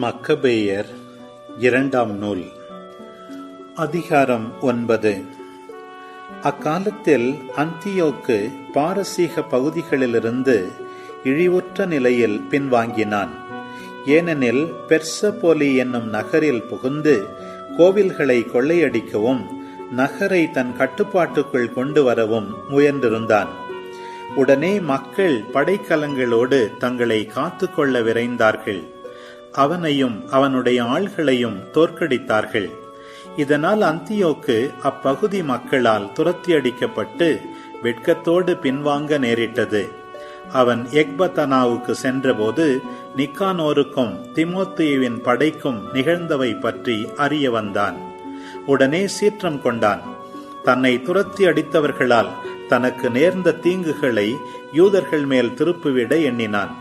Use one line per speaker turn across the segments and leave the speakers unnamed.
மக்கபேயர் இரண்டாம் நூல் அதிகாரம் ஒன்பது. அக்காலத்தில் அந்தியோக்கு பாரசீக பகுதிகளிலிருந்து இழிவுற்ற நிலையில் பின்வாங்கினான். ஏனெனில் பெர்சபோலி என்னும் நகரில் புகுந்து கோவில்களை கொள்ளையடிக்கவும் நகரை தன் கட்டுப்பாட்டுக்குள் கொண்டு வரவும் முயன்றிருந்தான். உடனே மக்கள் படைக்கலங்களோடு தங்களை காத்துக்கொள்ள விரைந்தார்கள். அவனையும் அவனுடைய ஆள்களையும் தோற்கடித்தார்கள். இதனால் அந்தியோக்கு அப்பகுதி மக்களால் துரத்தியடிக்கப்பட்டு வெட்கத்தோடு பின்வாங்க நேரிட்டது. அவன் எக்பத்தனாவுக்கு சென்றபோது நிக்கானோருக்கும் திமோத்தியுவின் படைக்கும் நிகழ்ந்தவை பற்றி அறிய வந்தான். உடனே சீற்றம் கொண்டான். தன்னை துரத்தி அடித்தவர்களால் தனக்கு நேர்ந்த தீங்குகளை யூதர்கள் மேல் திருப்பிவிட எண்ணினான்.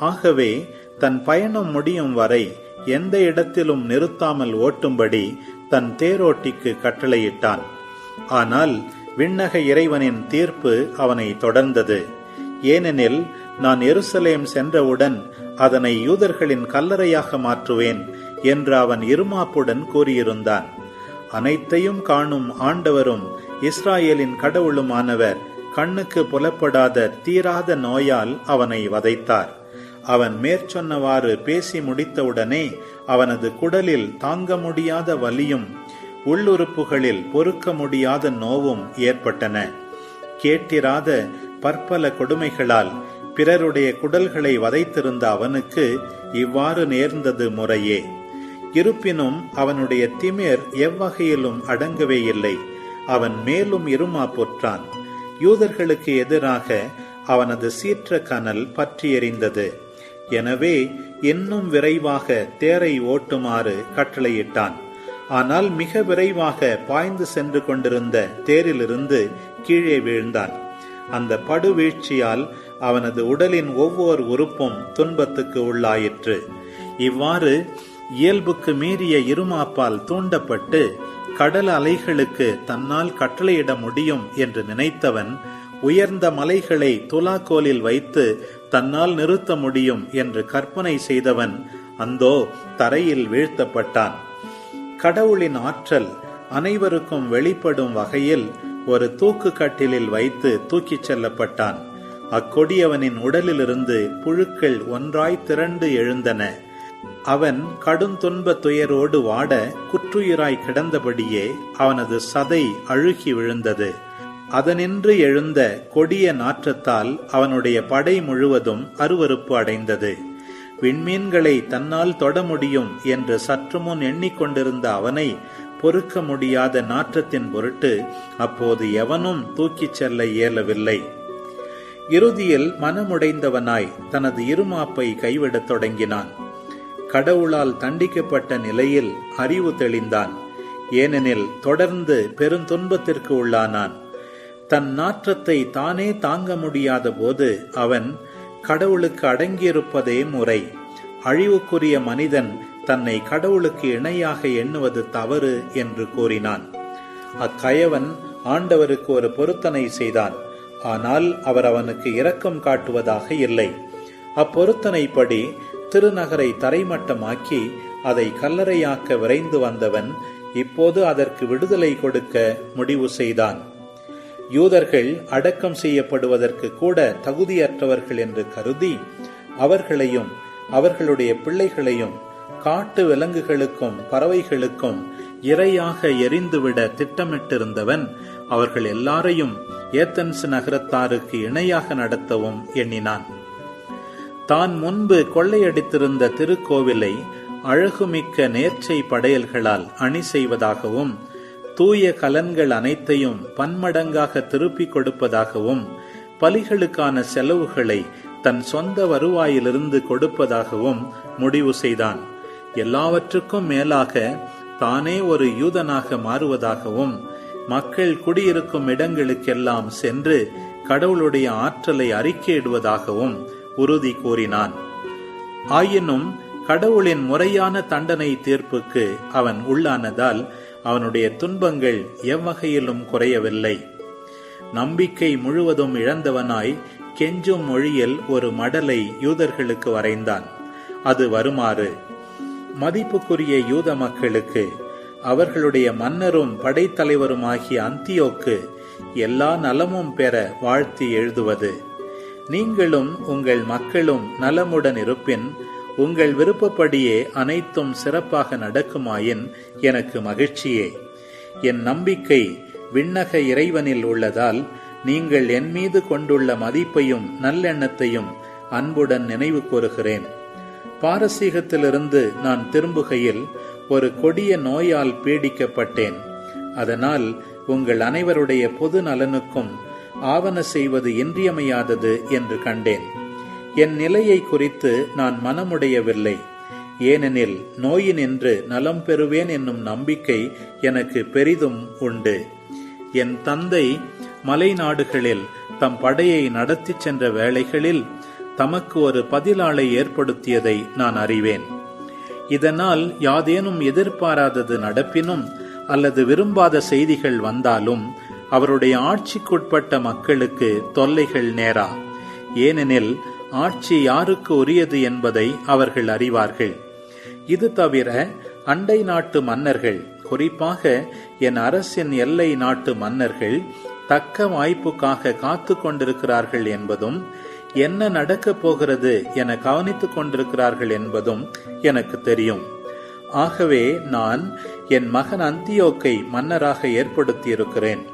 ஆகவே தன் பயணம் முடியும் வரை எந்த இடத்திலும் நிறுத்தாமல் ஓட்டும்படி தன் தேரோட்டிக்கு கட்டளையிட்டான். ஆனால் விண்ணக இறைவனின் தீர்ப்பு அவனை தொடர்ந்தது. ஏனெனில் நான் எருசலேம் சென்றவுடன் அதனை யூதர்களின் கல்லறையாக மாற்றுவேன் என்று அவன் இருமாப்புடன் கூறியிருந்தான். அனைத்தையும் காணும் ஆண்டவரும் இஸ்ராயேலின் கடவுளுமானவர் கண்ணுக்கு புலப்படாத தீராத நோயால் அவனை வதைத்தார். அவன் மேற்சொன்னவாறு பேசி முடித்தவுடனே அவனது குடலில் தாங்க முடியாத வலியும் உள்ளுறுப்புகளில் பொறுக்க முடியாத நோவும் ஏற்பட்டன. கேட்டிராத பற்பல கொடுமைகளால் பிறருடைய குடல்களை வதைத்திருந்த அவனுக்கு இவ்வாறு நேர்ந்தது முறையே. இருப்பினும் அவனுடைய திமிர் எவ்வகையிலும் அடங்கவே இல்லை. அவன் மேலும் இருமா பொற்றான். யூதர்களுக்கு எதிராக அவனது சீற்ற கனல் பற்றி எறிந்தது எனவே இன்னும் விரைவாக தேரை ஓட்டுமாறு கட்டளையிட்டான். ஆனால் மிக விரைவாக பாய்ந்து சென்று கொண்டிருந்த தேரிலிருந்து கீழே வீழ்ந்தான். அந்த படுவீழ்ச்சியால் அவனது உடலின் ஒவ்வொரு உறுப்பும் துன்பத்துக்கு உள்ளாயிற்று. இவ்வாறு இயல்புக்கு மீறிய இருமாப்பால் தூண்டப்பட்டு கடல் அலைகளுக்கு தன்னால் கட்டளையிட முடியும் என்று நினைத்தவன் உயர்ந்த மலைகளை துலாக்கோலில் வைத்து தன்னால் நிறுத்த முடியும் என்று கற்பனை செய்தவன் அந்தோ தரையில் வீழ்த்தப்பட்டான். கடவுளின் ஆற்றல் அனைவருக்கும் வெளிப்படும் வகையில் ஒரு தூக்கு கட்டிலில் வைத்து தூக்கிச் செல்லப்பட்டான். அக்கொடியவனின் உடலிலிருந்து புழுக்கள் ஒன்றாய் திரண்டு எழுந்தன. அவன் கடுந்துன்ப துயரோடு வாட குற்றுயிராய் கிடந்தபடியே அவனது சதை அழுகி விழுந்தது. அதனின்று எழுந்த கொடிய நாற்றத்தால் அவனுடைய படை முழுவதும் அருவறுப்பு அடைந்தது. விண்மீன்களை தன்னால் தொட முடியும் என்று சற்றுமுன் எண்ணிக்கொண்டிருந்த அவனை பொறுக்க முடியாத நாற்றத்தின் பொருட்டு அப்போது எவனும் தூக்கிச் செல்ல இயலவில்லை. இறுதியில் மனமுடைந்தவனாய் தனது இருமாப்பை கைவிடத் தொடங்கினான். கடவுளால் தண்டிக்கப்பட்ட நிலையில் அறிவு தெளிந்தான். ஏனெனில் தொடர்ந்து பெருந்துன்பத்திற்கு உள்ளானான். தன் நாற்றத்தை தானே தாங்க முடியாத போது அவன் கடவுளுக்கு அடங்கியிருப்பதே முறை. அழிவுக்குரிய மனிதன் தன்னை கடவுளுக்கு இணையாக எண்ணுவது தவறு என்று கூறினான். அக்கயவன் ஆண்டவருக்கு ஒரு பொருத்தனை செய்தான். ஆனால் அவர் அவனுக்கு இரக்கம் காட்டுவதாக இல்லை. அப்பொருத்தனைப்படி திருநகரை தரைமட்டமாக்கி அதை கல்லறையாக்க விரைந்து வந்தவன் இப்போது அதற்கு விடுதலை கொடுக்க முடிவு செய்தான். யூதர்கள் அடக்கம் செய்யப்படுவதற்கு கூட தகுதியற்றவர்கள் என்று கருதி அவர்களையும் அவர்களுடைய பிள்ளைகளையும் காட்டு விலங்குகளுக்கும் பறவைகளுக்கும் இரையாக எரிந்துவிட திட்டமிட்டிருந்தவன் அவர்கள் எல்லாரையும் ஏத்தன்ஸ் நகரத்தாருக்கு இணையாக நடத்தவும் எண்ணினான். தான் முன்பு கொள்ளையடித்திருந்த திருக்கோவிலை அழகுமிக்க நேர்ச்சை படையல்களால் அணி செய்வதாகவும் தூய கலன்கள் அனைத்தையும் பன்மடங்காக திருப்பிக் கொடுப்பதாகவும் பலிகளுக்கான செலவுகளை தன் சொந்த வருவாயிலிருந்து கொடுப்பதாகவும் முடிவு செய்தான். எல்லாவற்றுக்கும் மேலாக தானே ஒரு யூதனாக மாறுவதாகவும் மக்கள் குடியிருக்கும் இடங்களுக்கெல்லாம் சென்று கடவுளுடைய ஆற்றலை அறிக்கையிடுவதாகவும் உறுதி கூறினான். ஆயினும் கடவுளின் முறையான தண்டனை தீர்ப்புக்கு அவன் உள்ளானதால் அவனுடைய துன்பங்கள் எவ்வகையிலும் குறையவில்லை. நம்பிக்கை முழுவதும் இழந்தவனாய் கெஞ்சும் மொழியில் ஒரு மடலை யூதர்களுக்கு வரைந்தான். அது வருமாறு மதிப்புக்குரிய யூத மக்களுக்கு அவர்களுடைய மன்னரும் படைத்தலைவருமாகிய அந்தியோக்கு எல்லா நலமும் பெற வாழ்த்தி எழுதுவது. நீங்களும் உங்கள் மக்களும் நலமுடன் இருப்பின் உங்கள் விருப்பப்படியே அனைத்தும் சிறப்பாக நடக்குமாயின் எனக்கு மகிழ்ச்சியே. என் நம்பிக்கை விண்ணக இறைவனில் உள்ளதால் நீங்கள் என் மீது கொண்டுள்ள மதிப்பையும் நல்லெண்ணத்தையும் அன்புடன் நினைவு கூறுகிறேன். பாரசீகத்திலிருந்து நான் திரும்புகையில் ஒரு கொடிய நோயால் பீடிக்கப்பட்டேன். அதனால் உங்கள் அனைவருடைய பொது நலனுக்கும் ஆவண செய்வது இன்றியமையாதது என்று கண்டேன். என் நிலையை குறித்து நான் மனமுடையவில்லை. ஏனெனில் நோயினின்று நலம் பெறுவேன் என்னும் நம்பிக்கை எனக்கு பெரிதும் உண்டு. என் தந்தை மலை நாடுகளில் தம் படையை நடத்திச் சென்ற வேளைகளில் தமக்கு ஒரு பதிலாளை ஏற்படுத்தியதை நான் அறிவேன். இதனால் யாதேனும் எதிர்பாராதது நடப்பினும் அல்லது விரும்பாத செய்திகள் வந்தாலும் அவருடைய ஆட்சிக்குட்பட்ட மக்களுக்கு தொல்லைகள் நேரா. ஏனெனில் ஆட்சி யாருக்கு உரியது என்பதை அவர்கள் அறிவார்கள். இது தவிர அண்டை நாட்டு மன்னர்கள் குறிப்பாக என் அரசின் எல்லை நாட்டு மன்னர்கள் தக்க வாய்ப்புக்காக காத்து கொண்டிருக்கிறார்கள் என்பதும் என்ன நடக்கப் போகிறது என கவனித்துக் கொண்டிருக்கிறார்கள் என்பதும் எனக்கு தெரியும். ஆகவே நான் என் மகன் அந்தியோக்கை மன்னராக ஏற்படுத்தியிருக்கிறேன்.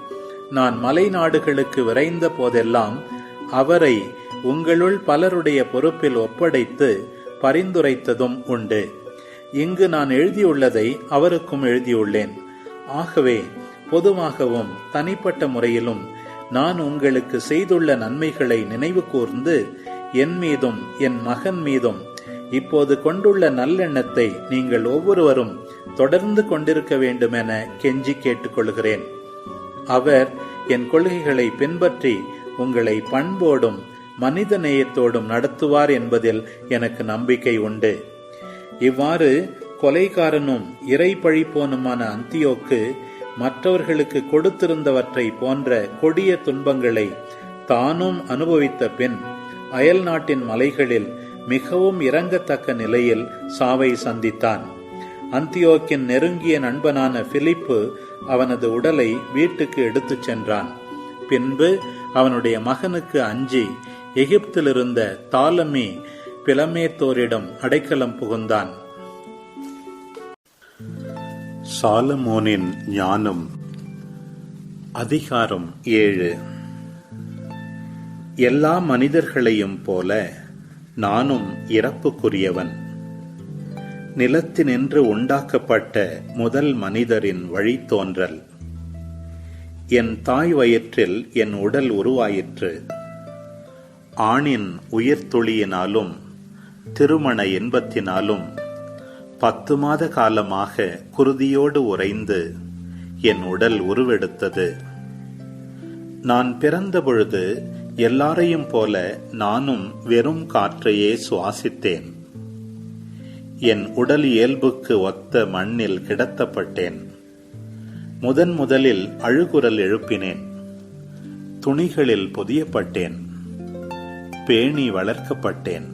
நான் மலை நாடுகளுக்கு விரைந்த போதெல்லாம் அவரை உங்களுள் பலருடைய பொறுப்பில் ஒப்படைத்து பரிந்துரைத்ததும் உண்டு. இங்கு நான் எழுதியுள்ளதை அவருக்கும் எழுதியுள்ளேன். ஆகவே பொதுவாகவும் தனிப்பட்ட முறையிலும் நான் உங்களுக்கு செய்துள்ள நன்மைகளை நினைவு கூர்ந்து என் மீதும் என் மகன் மீதும் இப்போது கொண்டுள்ள நல்லெண்ணத்தை நீங்கள் ஒவ்வொருவரும் தொடர்ந்து கொண்டிருக்க வேண்டுமென கெஞ்சி கேட்டுக்கொள்கிறேன். அவர் என் கொள்கைகளை பின்பற்றி உங்களை பண்போடும் மனித நேயத்தோடும் நடத்துவார் என்பதில் எனக்கு நம்பிக்கை உண்டு. இவ்வாறு கொலைகாரனும் இறை பழிப்போனுமான அந்தியோக்கு மற்றவர்களுக்கு கொடுத்திருந்தவற்றை போன்ற கொடிய துன்பங்களை தானும் அனுபவித்த பின் அயல் நாட்டின் மலைகளில் மிகவும் இறங்கத்தக்க நிலையில் சாவை சந்தித்தான். அந்தியோக்கின் நெருங்கிய நண்பனான பிலிப்பு அவனது உடலை வீட்டுக்கு எடுத்துச் சென்றான். பின்பு அவனுடைய மகனுக்கு அஞ்சி எகிப்திலிருந்த தாலமி பிளமேத்தோரிடம் அடைக்கலம் புகுந்தான். சாலமோனின் ஞானம் அதிகாரம் ஏழு. எல்லா மனிதர்களையும் போல நானும் இறப்புக்குரியவன். நிலத்தினின்று உண்டாக்கப்பட்ட முதல் மனிதரின் வழித்தோன்றல். என் தாய் வயிற்றில் என் உடல் உருவாயிற்று. ஆணின் உயிர்த்தொழியினாலும் திருமண இன்பத்தினாலும் பத்து மாத காலமாக குருதியோடு உறைந்து என் உடல் உருவெடுத்தது. நான் பிறந்த பொழுது எல்லாரையும் போல நானும் வெறும் காற்றையே சுவாசித்தேன். என் உடல் இயல்புக்கு ஒத்த மண்ணில் கிடத்தப்பட்டேன். முதன் முதலில் அழுகுரல் எழுப்பினேன். துணிகளில் பொதியப்பட்டேன். பேணி வளர்க்கப்பட்டேன்.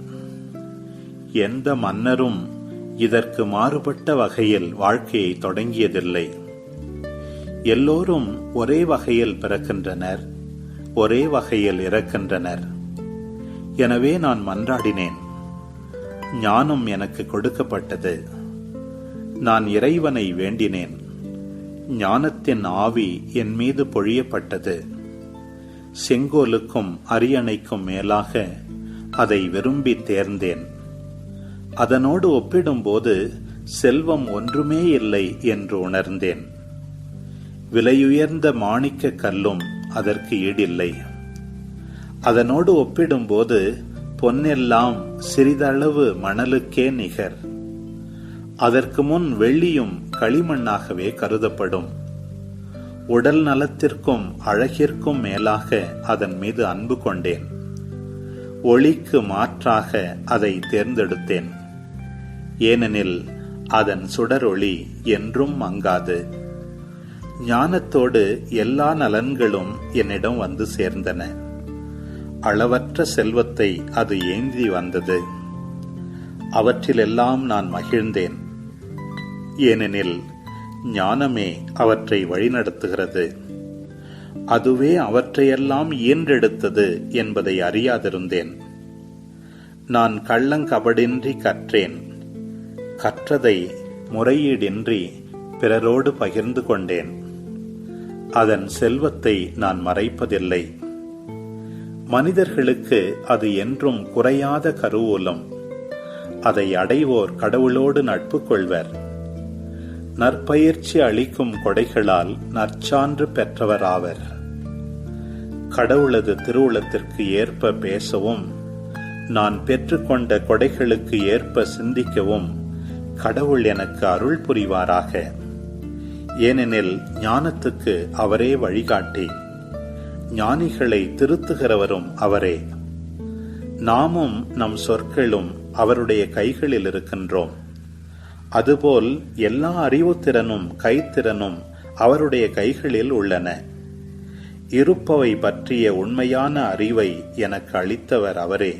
எந்த மன்னரும் இதற்கு மாறுபட்ட வகையில் வாழ்க்கையை தொடங்கியதில்லை. எல்லோரும் ஒரே வகையில் பிறக்கின்றனர் ஒரே வகையில் இறக்கின்றனர். எனவே நான் மன்றாடினேன். ஞானம் எனக்கு கொடுக்கப்பட்டது. நான் இறைவனை வேண்டினேன். ஞானத்தின் ஆவி என் மீது பொழியப்பட்டது. செங்கோலுக்கும் அரியணைக்கும் மேலாக அதை விரும்பி தேர்ந்தேன். அதனோடு ஒப்பிடும்போது செல்வம் ஒன்றுமே இல்லை என்று உணர்ந்தேன். விலையுயர்ந்த மாணிக்க கல்லும் அதற்கு ஈடில்லை. அதனோடு ஒப்பிடும்போது பொன்னெல்லாம் சிறிதளவு மணலுக்கே நிகர். அதற்கு முன் வெள்ளியும் களிமண்ணாகவே கருதப்படும். உடல் நலத்திற்கும் அழகிற்கும் மேலாக அதன் மீது அன்பு கொண்டேன். ஒளிக்கு மாற்றாக அதை தேர்ந்தெடுத்தேன். ஏனெனில் அதன் சுடரொளி என்றும் மங்காது. ஞானத்தோடு எல்லா நலன்களும் என்னிடம் வந்து சேர்ந்தன. அளவற்ற செல்வத்தை அது ஏந்தி வந்தது. அவற்றிலெல்லாம் நான் மகிழ்ந்தேன். ஏனெனில் ஞானமே அவற்றை வழிநடத்துகிறது. அதுவே அவற்றையெல்லாம் இயன்றெடுத்தது என்பதை அறியாதிருந்தேன். நான் கள்ளங்கபடின்றி கற்றேன். கற்றதை முறையீடின்றி பிறரோடு பகிர்ந்து கொண்டேன். அதன் செல்வத்தை நான் மறைப்பதில்லை. மனிதர்களுக்கு அது என்றும் குறையாத கருவூலம். அதை அடைவோர் கடவுளோடு நட்பு கொள்வர். நற்பயிற்சி அளிக்கும் கொடைகளால் நற்சான்று பெற்றவராவர். கடவுளது திருவுளத்திற்கு ஏற்ப பேசவும் நான் பெற்றுக்கொண்ட கொடைகளுக்கு ஏற்ப சிந்திக்கவும் கடவுள் எனக்கு அருள் புரிவாராக. ஏனெனில் ஞானத்துக்கு அவரே வழிகாட்டி. ஞானிகளை திருத்துகிறவரும் அவரே. நாமும் நம் சொற்களும் அவருடைய கைகளில் இருக்கின்றோம். அதுபோல் எல்லா அறிவுத்திறனும் கைத்திறனும் அவருடைய கைகளில் உள்ளன. இருப்பவை பற்றிய உண்மையான அறிவை எனக்கு அளித்தவர் அவரே.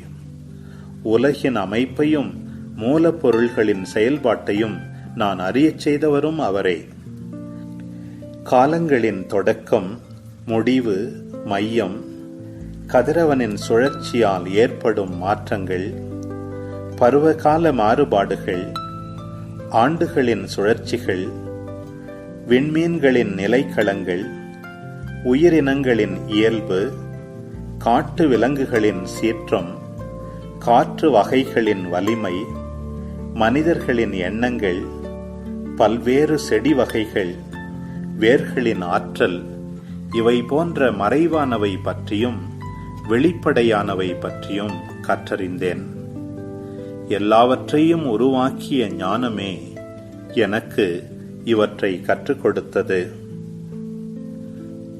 உலகின் அமைப்பையும் மூலப்பொருள்களின் செயல்பாட்டையும் நான் அறியச் செய்தவரும் அவரே. காலங்களின் தொடக்கம் முடிவு மையம் கதிரவனின் சுழற்சியால் ஏற்படும் மாற்றங்கள் பருவகால மாறுபாடுகள் ஆண்டுகளின் சுழற்சிகள் விண்மீன்களின் நிலைக்களங்கள் உயிரினங்களின் இயல்பு காட்டு விலங்குகளின் சீற்றம் காற்று வகைகளின் வலிமை மனிதர்களின் எண்ணங்கள் பல்வேறு செடி வகைகள் வேர்களின் ஆற்றல் இவை போன்ற மறைவானவை பற்றியும் வெளிப்படையானவை பற்றியும் கற்றறிந்தேன். எல்லாவற்றையும் உருவாக்கிய ஞானமே எனக்கு இவற்றை கற்றுக் கொடுத்தது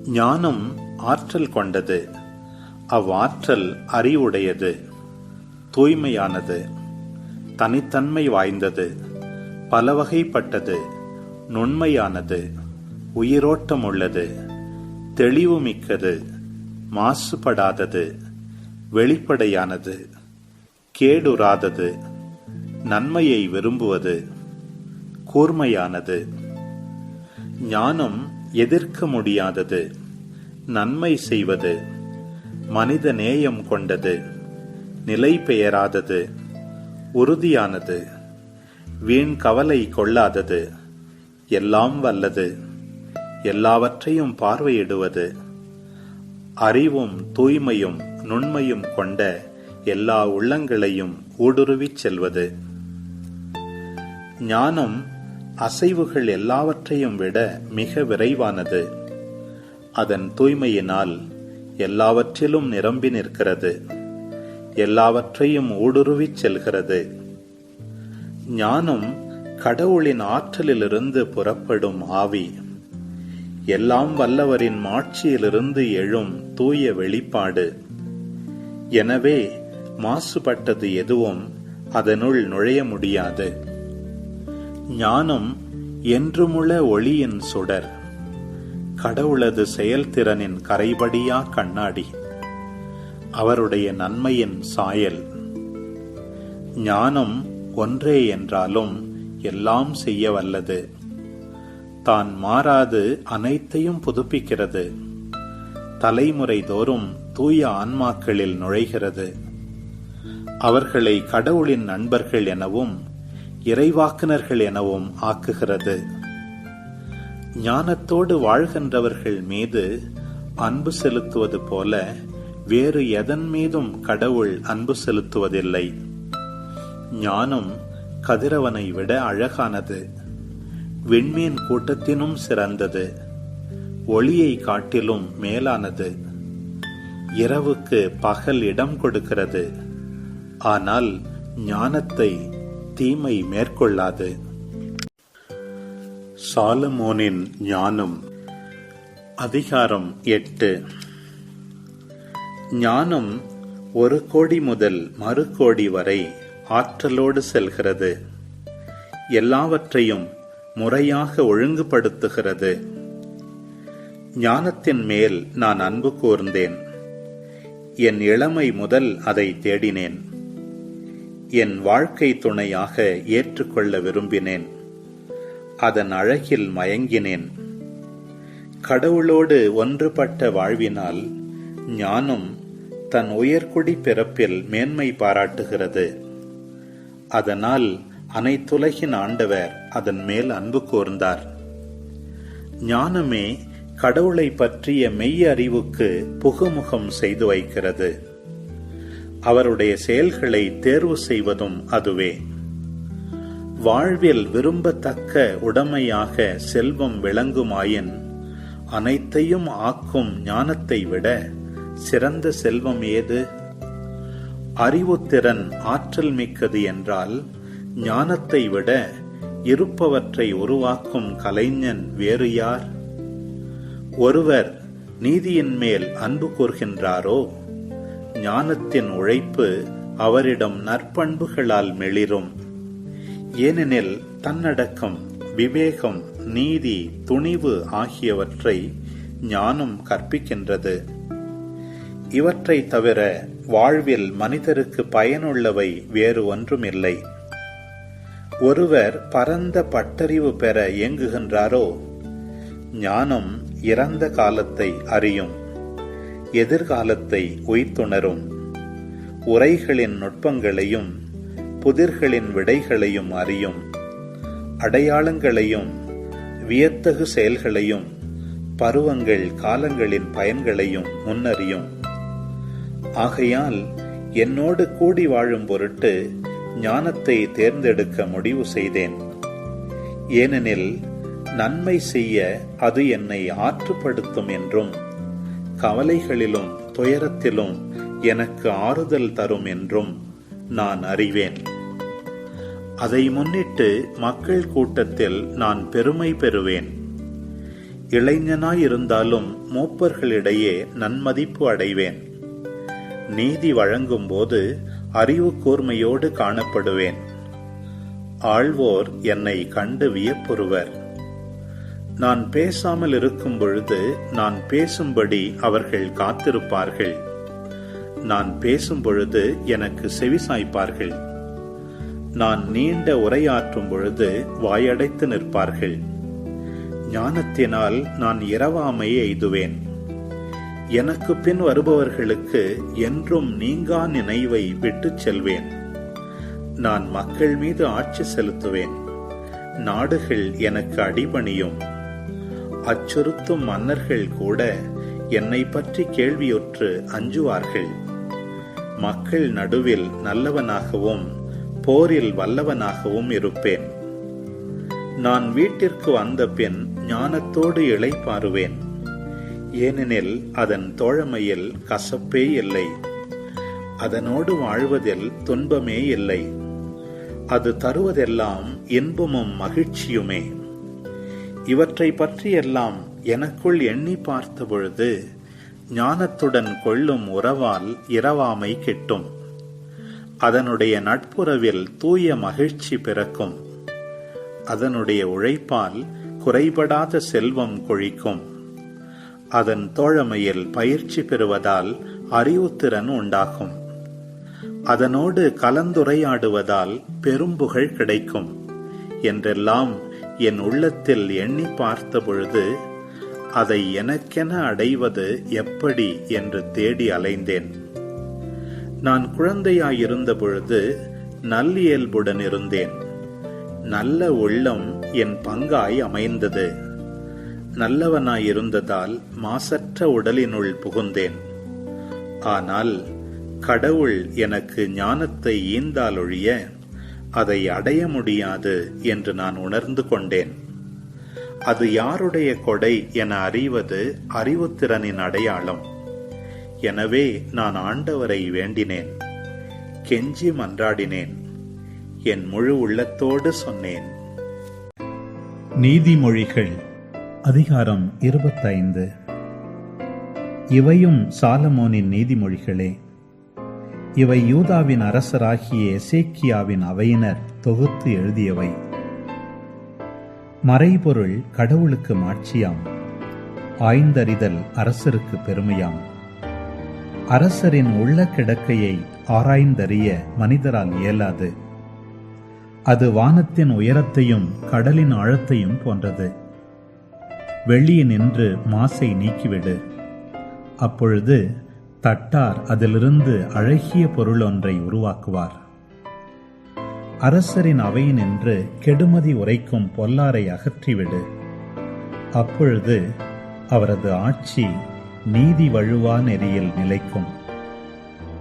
ஞானம் ஆற்றல் கொண்டது. அவ்வாற்றல் அறிவுடையது. தூய்மையானது. தனித்தன்மை வாய்ந்தது. பலவகைப்பட்டது. நுண்மையானது. உயிரோட்டம் உள்ளது தெளிவுமிக்கது. மாசுபடாதது. வெளிப்படையானது. கேடுறாதது நன்மையை விரும்புவது கூர்மையானது. ஞானம் எதிர்க்க முடியாதது நன்மை செய்வது மனித நேயம் கொண்டது நிலை பெயராதது உறுதியானது வீண் கவலை கொள்ளாதது எல்லாம் வல்லது எல்லாவற்றையும் பார்வையிடுவது அறிவும் தூய்மையும் நுண்மையும் கொண்ட எல்லா உள்ளங்களையும் ஊடுருவிச் செல்வது. ஞானம் அசைவுகள் எல்லாவற்றையும் விட மிக விரைவானது. அதன் தூய்மையினால் எல்லாவற்றிலும் நிரம்பி நிற்கிறது. எல்லாவற்றையும் ஊடுருவிச் செல்கிறது. ஞானம் கடவுளின் ஆற்றலிலிருந்து புறப்படும் ஆவி. எல்லாம் வல்லவரின் மாட்சியிலிருந்து எழும் தூய வெளிப்பாடு. எனவே மாசுபட்டது எதுவும் அதனுள் நுழைய முடியாது. ஞானம் என்றுமுள்ள ஒளியின் சுடர் கடவுளது செயல்திறனின் கரைபடியா கண்ணாடி அவருடைய நன்மையின் சாயல். ஞானம் ஒன்றே என்றாலும் எல்லாம் செய்ய வல்லது. தான் மாறாது அனைத்தையும் புதுப்பிக்கிறது. தலைமுறை தோறும் தூய ஆன்மாக்களில் நுழைகிறது. அவர்களை கடவுளின் நண்பர்கள் எனவும் இறைவாக்குனர்கள் எனவும் ஆக்குகிறது. ஞானத்தோடு வாழ்கின்றவர்கள் மீது அன்பு செலுத்துவது போல வேறு எதன் மீதும் கடவுள் அன்பு செலுத்துவதில்லை. ஞானம் கதிரவனை விட அழகானது. விண்மீன் கூட்டத்தினும் சிறந்தது. ஒளியை காட்டிலும் மேலானது. இரவுக்கு பகல் இடம் கொடுக்கிறது. ஆனால் ஞானத்தை தீமை மேற்கொள்ளாது. சாலமோனின் ஞானம் அதிகாரம் எட்டு. ஞானம் ஒரு கோடி முதல் மறு கோடி வரை ஆற்றலோடு செல்கிறது. எல்லாவற்றையும் முறையாக ஒழுங்குபடுத்துகிறது. ஞானத்தின் மேல் நான் அன்பு கூர்ந்தேன். என் இளமை முதல் அதை தேடினேன். என் வாழ்க்கை துணையாக ஏற்றுக்கொள்ள விரும்பினேன். அதன் அழகில் மயங்கினேன். கடவுளோடு ஒன்றுபட்ட வாழ்வினால் ஞானம் தன் உயர்குடி பிறப்பில் மேன்மை பாராட்டுகிறது. அதனால் அனைத்துலகின் ஆண்டவர் அதன் மேல் அன்பு கூர்ந்தார். ஞானமே கடவுளை பற்றிய மெய் அறிவுக்கு புகுமுகம் செய்து வைக்கிறது. அவருடைய செயல்களை தேர்வு செய்வதும் அதுவே. வாழ்வில் விரும்பத்தக்க உடைமையாக செல்வம் விளங்குமாயின் அனைத்தையும் ஆக்கும் ஞானத்தை விட சிறந்த செல்வம் ஏது? அறிவுத்திறன் ஆற்றல் மிக்கது என்றால் ஞானத்தை விட இருப்பவற்றை உருவாக்கும் கலைஞன் வேறு யார்? ஒருவர் நீதியின் மேல் அன்பு கூர்கின்றாரோ ஞானத்தின் உழைப்பு அவரிடம் நற்பண்புகளால் மெளிரும். ஏனெனில் தன்னடக்கம் விவேகம் நீதி துணிவு ஆகியவற்றை ஞானம் கற்பிக்கின்றது. இவற்றை தவிர வாழ்வில் மனிதருக்கு பயனுள்ளவை வேறு ஒன்றுமில்லை. ஒருவர் பரந்த பட்டறிவு பெற இயங்குகின்றாரோ? ஞானம் இறந்த காலத்தை அறியும். எதிர்காலத்தை உய்த்துணரும். உரைகளின் நுட்பங்களையும் புதிர்களின் விடைகளையும் அறியும். அடையாளங்களையும் வியத்தகு செயல்களையும் பருவங்கள் காலங்களின் பயன்களையும் முன்னறியும். ஆகையால் என்னோடு கூடி வாழும் பொருட்டு ஞானத்தை தேர்ந்தெடுக்க முடிவு செய்தேன். ஏனெனில் நன்மை செய்ய அது என்னை ஆற்றுப்படுத்தும் என்றும் கவலைகளிலும் துயரத்திலும் எனக்கு ஆறுதல் தரும் என்றும் நான் அறிவேன். அதை முன்னிட்டு மக்கள் கூட்டத்தில் நான் பெருமை பெறுவேன். இளைஞனாயிருந்தாலும் மூப்பர்களிடையே நன்மதிப்பு அடைவேன். நீதி வழங்கும் போது அறிவு கூர்மையோடு காணப்படுவேன். ஆழ்வோர் என்னை கண்டு வியப்புறுவர் நான் பேசாமல் இருக்கும் பொழுது நான் பேசும்படி அவர்கள் காத்திருப்பார்கள். நான் பேசும் பொழுது எனக்கு செவிசாய்ப்பார்கள். நான் நீண்ட உரையாற்றும் பொழுது வாயடைத்து நிற்பார்கள். ஞானத்தினால் நான் இரவாமை எய்துவேன். எனக்கு பின் வருபவர்களுக்கு என்றும் நீங்கா நினைவை விட்டுச் செல்வேன். நான் மக்கள் மீது ஆட்சி செலுத்துவேன். நாடுகள் எனக்கு அடிபணியும். அச்சுறுத்தும் மன்னர்கள் கூட என்னை பற்றி கேள்வியுற்று அஞ்சுவார்கள். மக்கள் நடுவில் நல்லவனாகவும் போரில் வல்லவனாகவும் இருப்பேன். நான் வீட்டிற்கு வந்த பின் ஞானத்தோடு இளைப்பாறுவேன். ஏனெனில் அதன் தோழமையில் கசப்பே இல்லை. அதனோடு வாழ்வதில் துன்பமே இல்லை. அது தருவதெல்லாம் இன்பமும் மகிழ்ச்சியுமே. இவற்றை பற்றியெல்லாம் எனக்குள் எண்ணி பார்த்த பொழுது ஞானத்துடன் கொள்ளும் உறவால் இரவாமை கிட்டும். அதனுடைய நட்புறவில் தூய மகிழ்ச்சி பிறக்கும். அதனுடைய உழைப்பால் குறைபடாத செல்வம் கொழிக்கும். அதன் தோழமையில் பயிற்சி பெறுவதால் அறிவுத்திறன் உண்டாகும். அதனோடு கலந்துரையாடுவதால் பெரும்புகழ் கிடைக்கும். என்றெல்லாம் என் உள்ளத்தில் எண்ணி பார்த்தபொழுது அதை எனக்கென அடைவது எப்படி என்று தேடி அலைந்தேன். நான் குழந்தையாயிருந்த பொழுது நல்லியல்புடன் இருந்தேன். நல்ல உள்ளம் என் பங்காய் அமைந்தது. நல்லவனாயிருந்ததால் மாசற்ற உடலினுள் புகுந்தேன். ஆனால் கடவுள் எனக்கு ஞானத்தை ஈந்தாலொழிய அதை அடைய முடியாது என்று நான் உணர்ந்து கொண்டேன். அது யாருடைய கொடை என அறிவது அறிவுத்திறனின் அடையாளம். எனவே நான் ஆண்டவரை வேண்டினேன். கெஞ்சி மன்றாடினேன். என் முழு உள்ளத்தோடு சொன்னேன். நீதிமொழிகள் அதிகாரம் இருபத்தைந்து. இவையும் சாலமோனின் நீதிமொழிகளே. இவை யூதாவின் அரசராகிய எசேக்கியாவின் அவையினர் தொகுத்து எழுதியவை. மறைபொருள் கடவுளுக்கு மாட்சியாம் ஆய்ந்தறிதல் அரசருக்கு பெருமையாம். அரசரின் உள்ள கிடக்கையை ஆராய்ந்தறிய மனிதரால் இயலாது. அது வானத்தின் உயரத்தையும் கடலின் ஆழத்தையும் போன்றது. வெளியே நின்று மாசை நீக்கிவிடு. அப்பொழுது தட்டார் அதிலிருந்து அழகிய பொருள் ஒன்றை உருவாக்குவார். அரசரின் அவையினின்று கெடுமதி உரைக்கும் பொல்லாரை அகற்றிவிடு. அப்பொழுது அவரது ஆட்சி நீதி வழுவா நெறியில் நிலைக்கும்.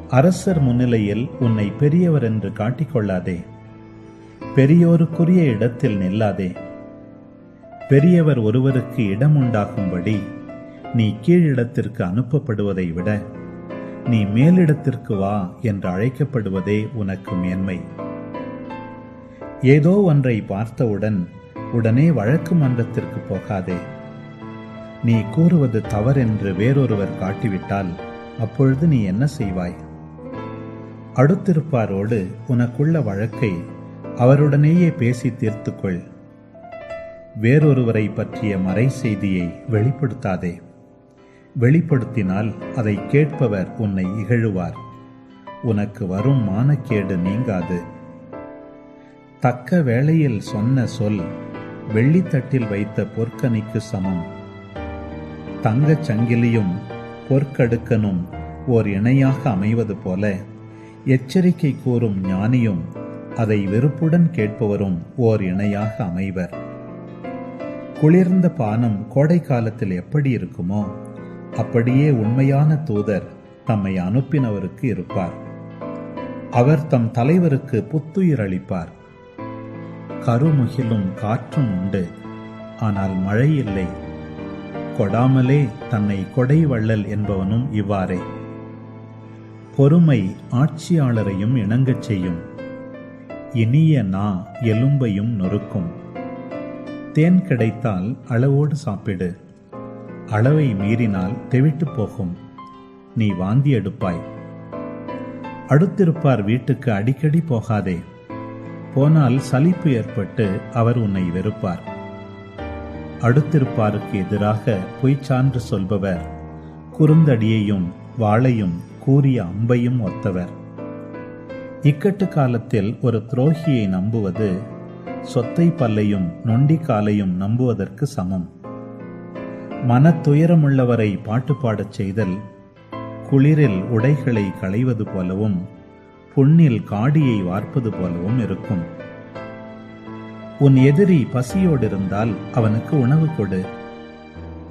அரசர் முன்னிலையில் உன்னை பெரியவர் என்று காட்டிக்கொள்ளாதே. பெரியோருக்குரிய இடத்தில் நில்லாதே. பெரியவர் ஒருவருக்கு இடம் உண்டாகும்படி நீ கீழிடத்திற்கு அனுப்பப்படுவதை விட நீ மேலிடத்திற்கு வா என்று அழைக்கப்படுவதே உனக்கு மேன்மை. ஏதோ ஒன்றை பார்த்தவுடன் உடனே வழக்கு மன்றத்திற்கு போகாதே. நீ கூறுவது தவறென்று வேறொருவர் காட்டிவிட்டால் அப்பொழுது நீ என்ன செய்வாய்? அடுத்திருப்பாரோடு உனக்குள்ள வழக்கை அவருடனேயே பேசி தீர்த்துக்கொள். வேறொருவரை பற்றிய மறை செய்தியை வெளிப்படுத்தாதே. வெளிப்படுத்தினால் அதை கேட்பவர் உன்னை இகழுவார். உனக்கு வரும் மானக்கேடு நீங்காது. தக்க வேளையில் சொன்ன சொல் வெள்ளித்தட்டில் வைத்த பொற்கனிக்கு சமம். தங்கச் சங்கிலியும் பொற்கடுக்கனும் ஓர் இணையாக அமைவது போல எச்சரிக்கை கூறும் ஞானியும் அதை வெறுப்புடன் கேட்பவரும் ஓர் இணையாக அமைவர். குளிர்ந்த பானம் கோடை காலத்தில் எப்படி இருக்குமோ அப்படியே உண்மையான தூதர் தம்மை அனுப்பினவருக்கு இருப்பார். அவர் தம் தலைவருக்கு புத்துயிர் அளிப்பார். கருமுகிலும் காற்றும் உண்டு ஆனால் மழை இல்லை. கொடாமலே தன்னை கொடை வள்ளல் என்பவனும் இவ்வாறே. பொறுமை ஆட்சியாளரையும் இணங்கச் செய்யும். இனிய நா எலும்பையும் நொறுக்கும். தேன் கிடைத்தால் அளவோடு சாப்பிடு. அளவை மீறினால் தெவிட்டு போகும். நீ வாந்தி எடுப்பாய். அடுத்திருப்பார் வீட்டுக்கு அடிக்கடி போகாதே. போனால் சலிப்பு ஏற்பட்டு அவர் உன்னை வெறுப்பார். அடுத்திருப்பாருக்கு எதிராக பொய்ச்சான்று சொல்பவர். குறுந்தடியையும் வாளையும் கூறிய அம்பையும் ஒத்தவர். இக்கட்டு காலத்தில் ஒரு துரோகியை நம்புவது சொத்தை பல்லையும் நொண்டி காலையும் நம்புவதற்கு சமம். மனத்துயரமுள்ளவரை பாட்டு பாடச் செய்தல் குளிரில் உடைகளை களைவது போலவும் புண்ணில் காடியை வார்ப்பது போலவும் இருக்கும். உன் எதிரி பசியோடு இருந்தால் அவனுக்கு உணவு கொடு.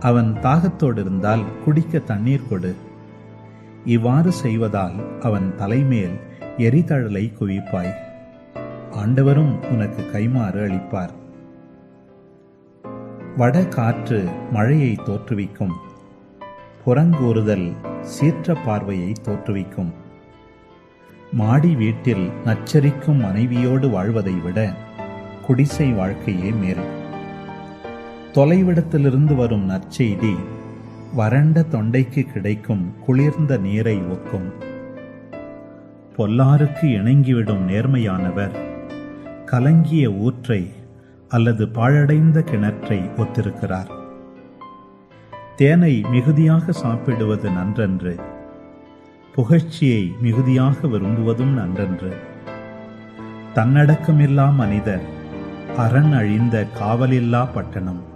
அவன் தாகத்தோடு இருந்தால் குடிக்க தண்ணீர் கொடு. இவ்வாறு செய்வதால் அவன் தலைமேல் எரிதழலை குவிப்பாய். ஆண்டவரும் உனக்கு கைமாறு அளிப்பார். வட காற்று மழையை தோற்றுவிக்கும். புறங்கூறுதல் சீற்ற பார்வையை தோற்றுவிக்கும். மாடி வீட்டில் நச்சரிக்கும் மனைவியோடு வாழ்வதை விட குடிசை வாழ்க்கையே மேல். தொலைவிடத்திலிருந்து வரும் நற்செய்தி வறண்ட தொண்டைக்கு கிடைக்கும் குளிர்ந்த நீரை ஒக்கும் பொல்லாருக்கு இணங்கிவிடும் நேர்மையானவர் கலங்கிய ஊற்றை அல்லது பாழடைந்த கிணற்றை ஒத்திருக்கிறார். தேனை மிகுதியாக சாப்பிடுவது நன்றன்று. புகழ்ச்சியை மிகுதியாக விரும்புவதும் நன்றன்று. தன்னடக்கமில்லா மனிதர் அரண் அழிந்த காவலில்லா பட்டணம்.